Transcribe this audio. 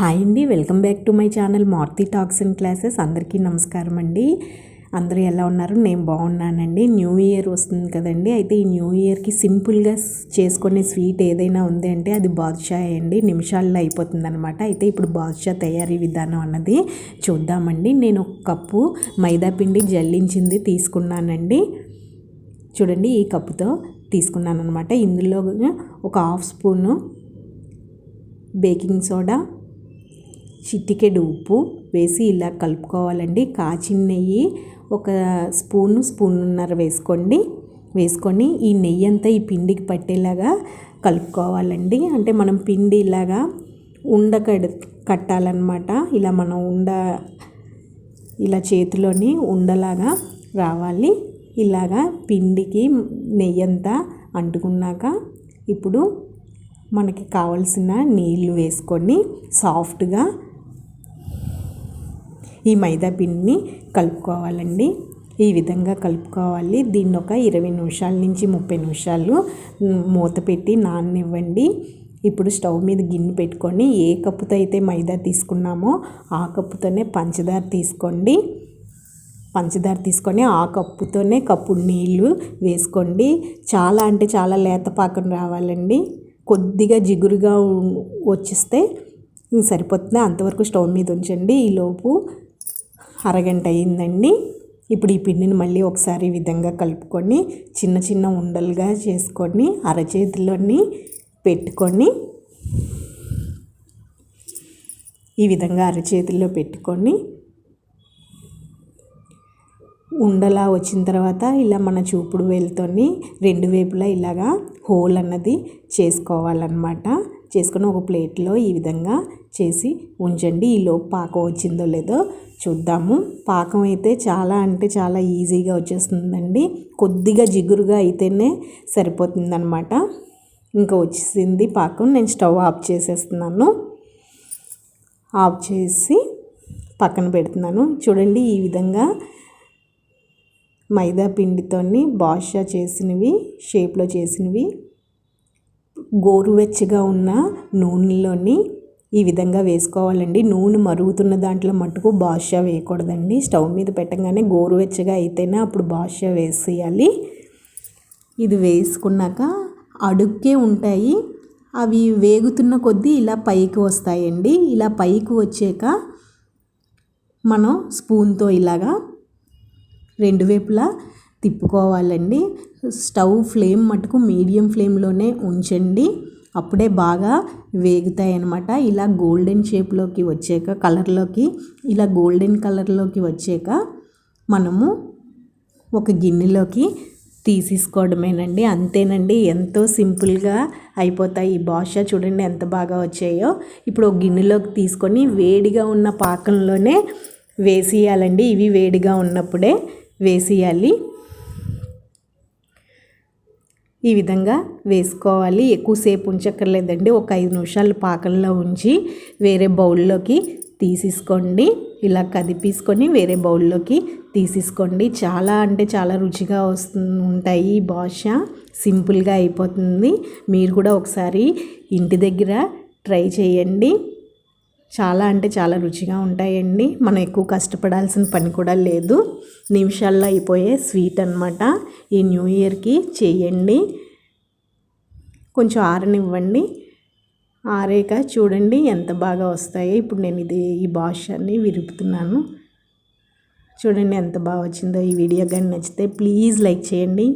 Hi అండి welcome back to my channel Marthi talks and classes. అందరికీ నమస్కారం అండి. అందరూ ఎలా ఉన్నారు? నేను బాగున్నానండి. న్యూ ఇయర్ వస్తుంది కదండి. అయితే ఈ న్యూ ఇయర్కి సింపుల్గా చేసుకునే స్వీట్ ఏదైనా ఉంది అంటే అది బాదుషా అండి. నిమిషాల్లో అయిపోతుంది అనమాట అయితే ఇప్పుడు బాదుషా తయారీ విధానం అన్నది చూద్దామండి. నేను ఒక కప్పు మైదా పిండి జల్లించింది తీసుకున్నానండి. చూడండి ఈ కప్పుతో తీసుకున్నాను అనమాట ఇందులో ఒక హాఫ్ స్పూను బేకింగ్ సోడా చిటికెడు ఉప్పు వేసి ఇలా కలుపుకోవాలండి. కాచిన నెయ్యి ఒక స్పూను స్పూన్నర వేసుకోండి. వేసుకొని ఈ నెయ్యి అంతా ఈ పిండికి పట్టేలాగా కలుపుకోవాలండి. అంటే మనం పిండి ఇలాగా ఉండ కట్టాలన్నమాట. ఇలా మనం ఉండ ఇలా చేతిలోని ఉండలాగా రావాలి. ఇలాగా పిండికి నెయ్యి అంతా అంటుకున్నాక ఇప్పుడు మనకి కావలసిన నీళ్ళు వేసుకొని సాఫ్ట్గా ఈ మైదా పిండిని కలుపుకోవాలండి. ఈ విధంగా కలుపుకోవాలి. దీన్ని ఒక ఇరవై నిమిషాల నుంచి ముప్పై నిమిషాలు మూత పెట్టి నాననివ్వండి. ఇప్పుడు స్టవ్ మీద గిన్నె పెట్టుకొని ఏ కప్పుతో అయితే మైదా తీసుకున్నామో ఆ కప్పుతోనే పంచదార తీసుకోండి. పంచదార తీసుకొని ఆ కప్పుతోనే కప్పు నీళ్ళు వేసుకోండి. చాలా అంటే చాలా లేత పాకం రావాలండి. కొద్దిగా జిగురుగా వచ్చిస్తే సరిపోతుంది? అంతవరకు స్టవ్ మీద ఉంచండి. ఈలోపు అరగంట అయిందండి. ఇప్పుడు ఈ పిండిని మళ్ళీ ఒకసారి ఈ విధంగా కలుపుకొని చిన్న చిన్న ఉండలుగా చేసుకొని అరచేతిలోని పెట్టుకొని ఈ విధంగా అరచేతిలో పెట్టుకొని ఉండలా వచ్చిన తర్వాత ఇలా మన చూపుడు వేలుతోని రెండు వైపులా ఇలాగా హోల్ అన్నది చేసుకోవాలన్నమాట. చేసుకుని ఒక ప్లేట్లో ఈ విధంగా చేసి ఉంచండి. ఈలోపు పాకం వచ్చిందో లేదో చూద్దాము. పాకం అయితే చాలా అంటే చాలా ఈజీగా వచ్చేస్తుందండి. కొద్దిగా జిగురుగా అయితేనే సరిపోతుందన్నమాట. ఇంకా వచ్చేసింది పాకం. నేను స్టవ్ ఆఫ్ చేసేస్తున్నాను. ఆఫ్ చేసి పక్కన పెడుతున్నాను. చూడండి ఈ విధంగా మైదా పిండితోని బాషా చేసినవి షేప్లో చేసినవి. గోరువెచ్చగా ఉన్న నూనెలోని ఈ విధంగా వేసుకోవాలండి. నూనె మరుగుతున్న దాంట్లో మటుకు బాషా వేయకూడదండి. స్టవ్ మీద పెట్టగానే గోరువెచ్చగా అయితేనే అప్పుడు బాషా వేసేయాలి. ఇది వేసుకున్నాక అడుక్కే ఉంటాయి. అవి వేగుతున్న కొద్దీ ఇలా పైకి వస్తాయండి. ఇలా పైకి వచ్చాక మనం స్పూన్తో ఇలాగా రెండు వైపులా తిప్పుకోవాలండి. స్టవ్ ఫ్లేమ్ మటుకు మీడియం ఫ్లేమ్లోనే ఉంచండి. అప్పుడే బాగా వేగుతాయి అన్నమాట ఇలా గోల్డెన్ షేప్లోకి వచ్చాక కలర్లోకి ఇలా గోల్డెన్ కలర్లోకి వచ్చాక మనము ఒక గిన్నెలోకి తీసేసుకోవడమేనండి. అంతేనండి. ఎంతో సింపుల్గా అయిపోతాయి ఈ భాష. చూడండి ఎంత బాగా వచ్చాయో. ఇప్పుడు ఒక గిన్నెలోకి తీసుకొని వేడిగా ఉన్న పాకంలోనే వేసేయాలండి. ఇవి వేడిగా ఉన్నప్పుడే వేసేయాలి. ఈ విధంగా వేసుకోవాలి. ఎక్కువసేపు ఉంచక్కర్లేదండి. ఒక ఐదు నిమిషాలు పాకంలో ఉంచి వేరే బౌల్లోకి తీసేసుకోండి. ఇలా కదిపేసుకొని వేరే బౌల్లోకి తీసేసుకోండి. చాలా అంటే చాలా రుచిగా వస్తు ఉంటాయి బాషా భాష సింపుల్గా అయిపోతుంది. మీరు కూడా ఒకసారి ఇంటి దగ్గర ట్రై చేయండి. చాలా అంటే చాలా రుచిగా ఉంటాయండి. మనం ఎక్కువ కష్టపడాల్సిన పని కూడా లేదు. నిమిషాల్లో అయిపోయే స్వీట్ అనమాట ఈ న్యూ ఇయర్కి చేయండి. కొంచెం ఆరనివ్వండి. ఆరేక చూడండి ఎంత బాగా వస్తాయో. ఇప్పుడు నేను ఇది ఈ భాషని విరుపుతున్నాను. చూడండి ఎంత బాగా వచ్చిందో ఈ వీడియో. కానీ నచ్చితే ప్లీజ్ లైక్ చేయండి.